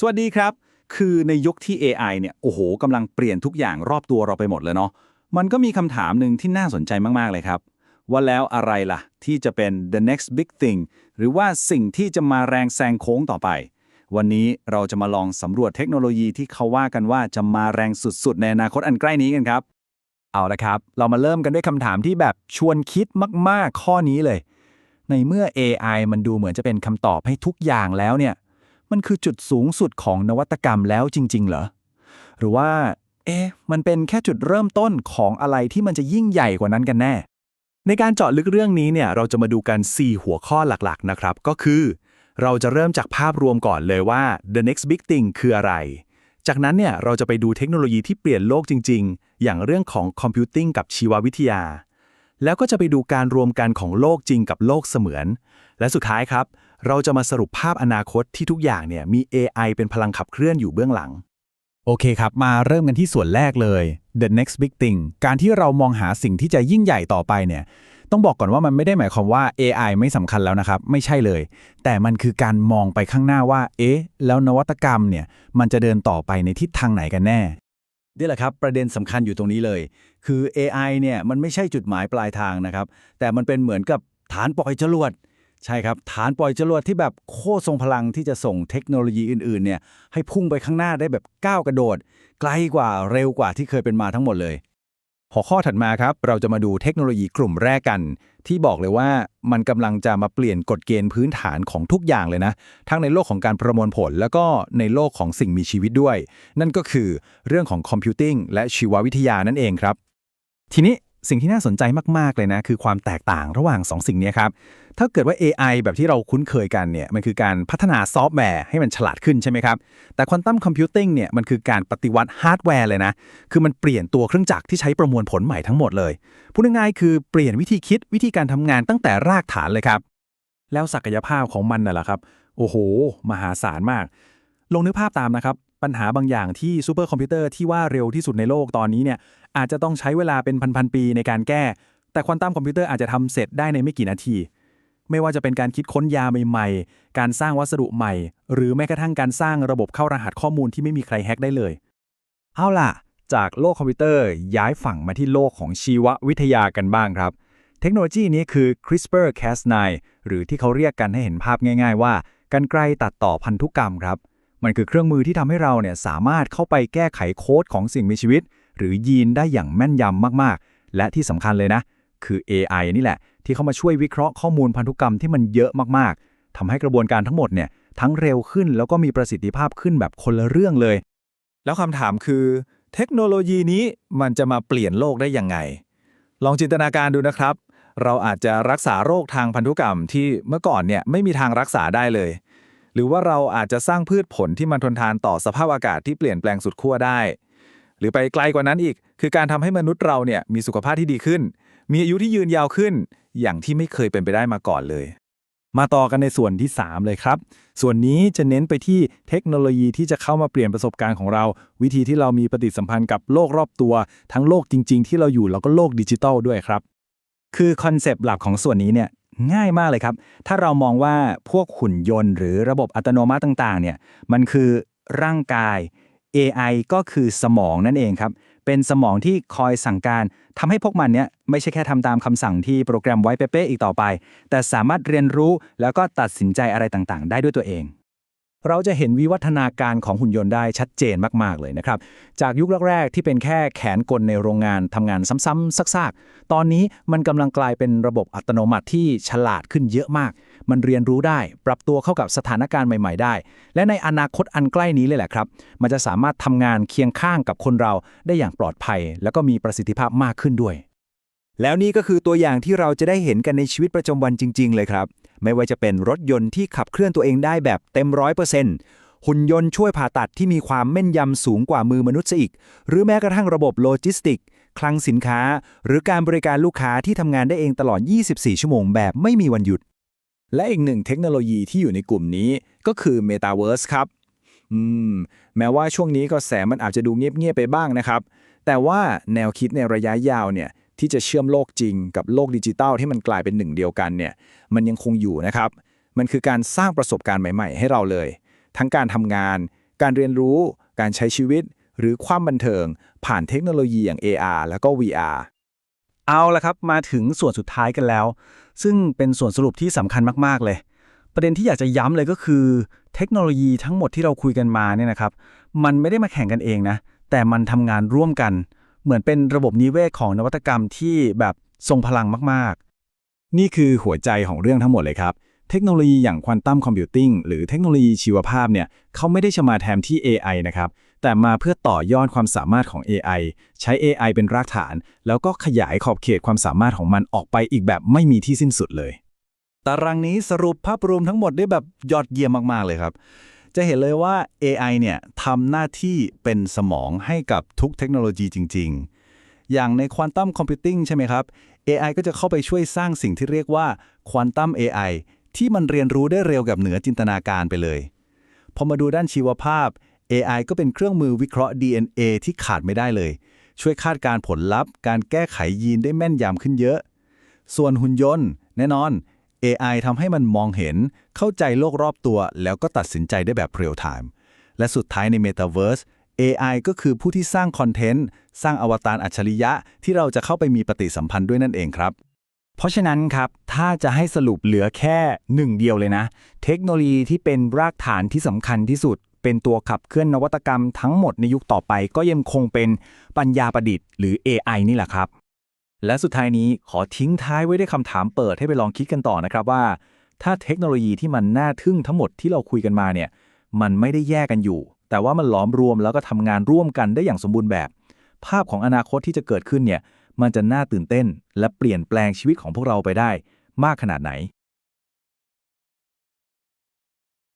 สวัสดีครับ คือในยุคที่ AI เนี่ย โอ้โหกำลังเปลี่ยนทุกอย่างรอบตัวเราไปหมดเลยเนาะ มันก็มีคำถามหนึ่งที่น่าสนใจมาก ๆ เลยครับ ว่าแล้วอะไรล่ะ ที่จะเป็น the next big thing หรือว่าสิ่งที่จะมาแรงแซงโค้งต่อไป วันนี้เราจะมาลองสำรวจเทคโนโลยีที่เขาว่ากันว่าจะมาแรงสุด ๆ ในอนาคตอันใกล้นี้กันครับ เอาละครับ เรามาเริ่มกันด้วยคำถามที่แบบชวนคิดมาก ๆ ข้อนี้เลย ในเมื่อ AI มันดูเหมือนจะเป็นคำตอบให้ทุกอย่างแล้วเนี่ย มันคือจุดสูงสุดของนวัตกรรมแล้วจริง ๆ เหรอ หรือว่า เอ๊ะ มันเป็นแค่จุดเริ่มต้นของอะไรที่มันจะยิ่งใหญ่กว่านั้นกันแน่ ในการเจาะลึกเรื่องนี้เนี่ย เราจะมาดูกัน 4 หัวข้อหลักๆ นะครับ ก็คือ เราจะเริ่มจากภาพรวมก่อนเลยว่า the next big thing คืออะไร จากนั้นเนี่ย เราจะไปดูเทคโนโลยีที่เปลี่ยนโลกจริง ๆ อย่างเรื่องของคอมพิวติ้งกับชีววิทยา แล้วก็จะไปดูการรวมกันของโลกจริงกับโลกเสมือน และสุดท้ายครับ เราจะมาสรุปภาพอนาคตที่ทุกอย่างเนี่ยมี AI เป็นพลังขับเคลื่อนอยู่เบื้องหลัง โอเคครับ มาเริ่มกันที่ส่วนแรกเลย the next big thing การที่เรามองหาสิ่งที่จะยิ่งใหญ่ต่อไปเนี่ย ต้องบอกก่อนว่ามันไม่ได้หมายความว่า AI ไม่สำคัญแล้วนะครับ ไม่ใช่เลย แต่มันคือการมองไปข้างหน้าว่า เอ๊ะ แล้วนวัตกรรมเนี่ย มันจะเดินต่อไปในทิศทางไหนกันแน่นี่แหละครับ ประเด็นสำคัญอยู่ตรงนี้เลย คือ AI เนี่ยมันไม่ใช่จุดหมายปลายทางนะครับ แต่มันเป็นเหมือนกับฐานปล่อยจรวด ใช่ครับ ฐานปล่อยจรวดที่แบบโคตรทรงพลังที่จะส่งเทคโนโลยีอื่นๆเนี่ยให้พุ่งไปข้างหน้าได้แบบก้าวกระโดด ไกลกว่าเร็วกว่าที่เคยเป็นมาทั้งหมดเลย หัวข้อถัดมาครับ เราจะมาดูเทคโนโลยีกลุ่มแรกกัน ที่บอกเลยว่ามันกำลังจะมาเปลี่ยนกฎเกณฑ์พื้นฐานของทุกอย่างเลยนะ ทั้งในโลกของการประมวลผล แล้วก็ในโลกของสิ่งมีชีวิตด้วย นั่นก็คือเรื่องของคอมพิวติ้งและชีววิทยานั่นเองครับทีนี้ สิ่งที่น่าสนใจมาก ๆ เลยนะ คือความแตกต่างระหว่าง 2 สิ่งนี้ครับ ถ้าเกิดว่า AI แบบที่เราคุ้นเคยกันเนี่ย มันคือการพัฒนาซอฟต์แวร์ให้มันฉลาดขึ้นใช่ไหมครับ แต่ควอนตัมคอมพิวติ้งเนี่ย มันคือการปฏิวัติฮาร์ดแวร์เลยนะ คือมันเปลี่ยนตัวเครื่องจักรที่ใช้ประมวลผลใหม่ทั้งหมดเลย พูดง่ายๆ คือเปลี่ยนวิธีคิดวิธีการทำงานตั้งแต่รากฐานเลยครับ แล้วศักยภาพของมันน่ะล่ะครับ โอ้โห มหาศาลมาก ลงนึกภาพตามนะครับ ปัญหาบางอย่างที่ซูเปอร์คอมพิวเตอร์ที่ว่าเร็วที่สุดในโลกตอนนี้เนี่ย อาจจะต้องใช้เวลาเป็นพันๆปีในการแก้ แต่ควอนตัมคอมพิวเตอร์อาจจะทำเสร็จได้ในไม่กี่นาที ไม่ว่าจะเป็นการคิดค้นยาใหม่ๆ การสร้างวัสดุใหม่ หรือแม้กระทั่งการสร้างระบบเข้ารหัสข้อมูลที่ไม่มีใครแฮ็กได้เลย เอาล่ะ จากโลกคอมพิวเตอร์ย้ายฝั่งมาที่โลกของชีววิทยากันบ้างครับ เทคโนโลยีนี้คือ CRISPR-Cas9 หรือที่เขาเรียกกันให้เห็นภาพง่าย ๆ ว่ากันไกลตัดต่อพันธุกรรมครับ มันคือเครื่องมือที่ทำให้เราเนี่ยสามารถเข้าไปแก้ไขโค้ดของสิ่งมีชีวิต หรือยีนได้อย่างแม่นยำมากๆ และที่สำคัญเลยนะ คือ AI นี่แหละ ที่เข้ามาช่วยวิเคราะห์ข้อมูลพันธุกรรมที่มันเยอะมากๆทำให้กระบวนการทั้งหมดเนี่ยทั้งเร็วขึ้นแล้วก็มีประสิทธิภาพขึ้นแบบคนละเรื่องเลย แล้วคำถามคือ เทคโนโลยีนี้มันจะมาเปลี่ยนโลกได้ยังไง ลองจินตนาการดูนะครับ เราอาจจะรักษาโรคทางพันธุกรรมที่เมื่อก่อนเนี่ยไม่มีทางรักษาได้เลย หรือว่าเราอาจจะสร้างพืชผลที่มันทนทานต่อสภาพอากาศที่เปลี่ยนแปลงสุดขั้วได้ รือไปไกลกว่านั้นอีก คือการทำให้มนุษย์เราเนี่ยมีสุขภาพที่ดีขึ้น มีอายุที่ยืนยาวขึ้น อย่างที่ไม่เคยเป็นไปได้มาก่อนเลย มาต่อกันในส่วนที่ 3 เลยครับ ส่วนนี้จะเน้นไปที่เทคโนโลยีที่จะเข้ามาเปลี่ยนประสบการณ์ของเรา วิธีที่เรามีปฏิสัมพันธ์กับโลกรอบตัว ทั้งโลกจริง ๆ ที่เราอยู่แล้วก็โลกดิจิทัลด้วยครับ คือคอนเซปต์หลักของส่วนนี้เนี่ยง่ายมากเลยครับ ถ้าเรามองว่าพวกหุ่นยนต์ หรือระบบอัตโนมัติต่างๆเนี่ยมันคือร่างกาย AI ก็คือสมองนั่นเองครับ เป็นสมองที่คอยสั่งการทำให้พวกมันเนี่ยไม่ใช่แค่ทำตามคำสั่งที่โปรแกรมไว้เป๊ะๆอีกต่อไป แต่สามารถเรียนรู้แล้วก็ตัดสินใจอะไรต่างๆ ได้ด้วยตัวเอง เราจะเห็นวิวัฒนาการของหุ่นยนต์ได้ชัดเจนมากๆเลยนะครับ จากยุคแรกๆที่เป็นแค่แขนกลในโรงงานทำงานซ้ำๆซากๆ ตอนนี้มันกำลังกลายเป็นระบบอัตโนมัติที่ฉลาดขึ้นเยอะมาก มันเรียนรู้ได้ ปรับตัวเข้ากับสถานการณ์ใหม่ ๆ ได้ และในอนาคตอันใกล้นี้เลยแหละครับ มันจะสามารถทำงานเคียงข้างกับคนเราได้อย่างปลอดภัย แล้วก็มีประสิทธิภาพมากขึ้นด้วย แล้วนี่ก็คือตัวอย่างที่เราจะได้เห็นกันในชีวิตประจำวันจริง ๆ เลยครับ ไม่ว่าจะเป็นรถยนต์ที่ขับเคลื่อนตัวเองได้แบบเต็มร้อยเปอร์เซ็นต์หุ่นยนต์ช่วยผ่าตัดที่มีความแม่นยำสูงกว่ามือมนุษย์ซะอีก หรือแม้กระทั่งระบบโลจิสติก คลังสินค้า หรือการบริการลูกค้าที่ทำงานได้เองตลอด 24 ชั่วโมงแบบไม่มีวันหยุด และอีกหนึ่งเทคโนโลยีที่อยู่ในกลุ่มนี้ก็คือ Metaverse ครับ อืม แม้ว่าช่วงนี้ก็แสมันอาจจะดูเงียบๆไปบ้างนะครับ แต่ว่าแนวคิดในระยะยาวเนี่ยที่จะเชื่อมโลกจริงกับโลกดิจิตัลที่มันกลายเป็นหนึ่งเดียวกันเนี่ยมันยังคงอยู่นะครับ มันคือการสร้างประสบการณ์ใหม่ๆ ให้เราเลย ทั้งการทำงาน การเรียนรู้ การใช้ชีวิต หรือความบันเทิง ผ่านเทคโนโลยีอย่าง AR แล้วก็ VR เอาละครับ มาถึงส่วนสุดท้ายกันแล้ว ซึ่งเป็นส่วนสรุปที่สำคัญมาก ๆ เลย ประเด็นที่อยากจะย้ำเลยก็คือ เทคโนโลยีทั้งหมดที่เราคุยกันมาเนี่ยนะครับ มันไม่ได้มาแข่งกันเองนะ แต่มันทำงานร่วมกัน เหมือนเป็นระบบนิเวศของนวัตกรรมที่แบบทรงพลังมาก ๆ นี่คือหัวใจของเรื่องทั้งหมดเลยครับเทคโนโลยีอย่างควอนตัมคอมพิวติ้งหรือเทคโนโลยีชีวภาพเนี่ยเขาไม่ได้จะมาแทนที่ AI นะครับ แต่มาเพื่อต่อยอดความสามารถของ AI ใช้ AI เป็นรากฐาน แล้วก็ขยายขอบเขตความสามารถของมันออกไปอีกแบบไม่มีที่สิ้นสุดเลย ตารางนี้สรุปภาพรวมทั้งหมดได้แบบยอดเยี่ยมมากๆเลยครับ จะเห็นเลยว่า AI เนี่ยทำหน้าที่เป็นสมองให้กับทุกเทคโนโลยีจริง ๆ อย่างในควอนตัมคอมพิวติ้งใช่ไหมครับ AI ก็จะเข้าไปช่วยสร้างสิ่งที่เรียกว่าควอนตัม AI ที่มันเรียนรู้ได้เร็วกับเหนือจินตนาการไปเลย พอมาดูด้านชีวภาพ AI ก็เป็นเครื่องมือวิเคราะห์ DNA ที่ขาดไม่ได้เลย ช่วยคาดการผลลัพธ์ การแก้ไขยีนได้แม่นยำขึ้นเยอะ ส่วนหุ่นยนต์ แน่นอน AI ทำให้มันมองเห็น เข้าใจโลกรอบตัว แล้วก็ตัดสินใจได้แบบเรียลไทม์และสุดท้ายใน Metaverse AI ก็คือผู้ที่สร้างคอนเทนต์ สร้างอวตารอัจฉริยะ ที่เราจะเข้าไปมีปฏิสัมพันธ์ด้วยนั่นเองครับ เพราะฉะนั้นครับ ถ้าจะให้สรุปเหลือแค่หนึ่งเดียวเลยนะ เทคโนโลยีที่เป็นรากฐานที่สำคัญที่สุด เป็นตัวขับเคลื่อนนวัตกรรมทั้งหมดในยุคต่อไปก็ยังคงเป็นปัญญาประดิษฐ์หรือ AI นี่แหละครับ และสุดท้ายนี้ขอทิ้งท้ายไว้ด้วยคำถามเปิดให้ไปลองคิดกันต่อนะครับว่า ถ้าเทคโนโลยีที่มันน่าทึ่งทั้งหมดที่เราคุยกันมาเนี่ยมันไม่ได้แยกกันอยู่ แต่ว่ามันหลอมรวมแล้วก็ทำงานร่วมกันได้อย่างสมบูรณ์แบบ ภาพของอนาคตที่จะเกิดขึ้นเนี่ยมันจะน่าตื่นเต้น และเปลี่ยนแปลงชีวิตของพวกเราไปได้ มากขนาดไหน